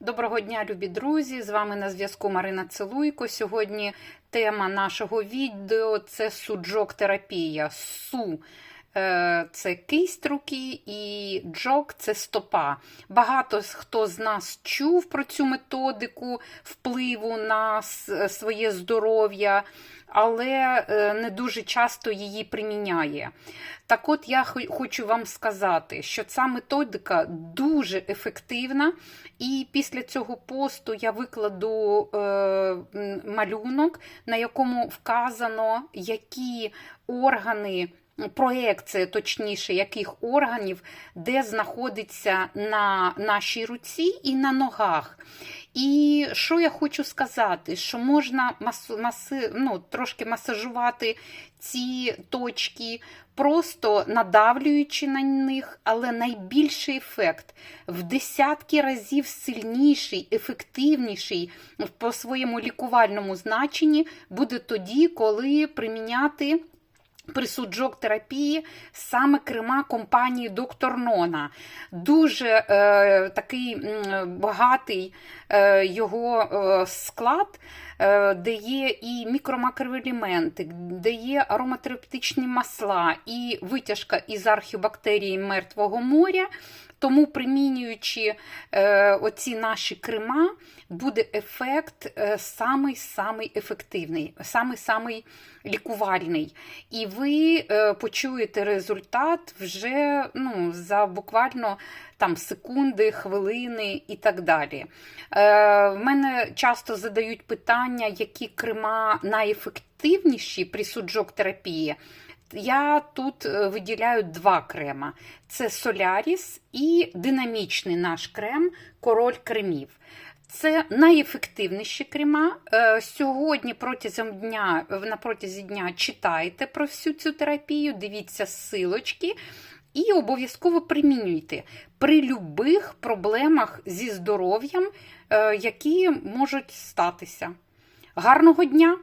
Доброго дня, любі друзі! З вами на зв'язку Марина Целуйко. Сьогодні тема нашого відео це суджок-терапія. Су е, це кисть руки і джок це стопа. Багато хто з нас чув про цю методику впливу на своє здоров'я, але е, не дуже часто її приміняє. Так от я хочу вам сказати, що ця методика дуже ефективна, і після цього посту я викладу е, малюнок, на якому вказано, які органи. Проекція, точніше, яких органів, де знаходиться на нашій руці і на ногах. І що я хочу сказати, що можна масу, маси, ну, трошки масажувати ці точки, просто надавлюючи на них, але найбільший ефект в десятки разів сильніший, ефективніший по своєму лікувальному значенні буде тоді, коли приміняти. При суджок-терапії саме крема компанії Доктор Нона. Дуже е, такий е, багатий е, його е, склад, е, де є і мікромакроелементи, де є ароматерапевтичні масла, і витяжка із архіобактерії Мертвого моря. Тому, примінюючи е, оці наші крема, буде ефект е, самий-самий ефективний, самий-самий лікувальний. І ви е, почуєте результат вже ну, за буквально там секунди, хвилини і так далі. Е, в мене часто задають питання, які крема найефективніші при суджок-терапії. Я тут е, виділяю два крема: це Соляріс і динамічний наш крем Король кремів. Це найефективніші крема. Е, Сьогодні протягом дня, на протязі дня читайте про всю цю терапію, дивіться силочки і обов'язково примінюйте при любих проблемах зі здоров'ям, е, які можуть статися. Гарного дня!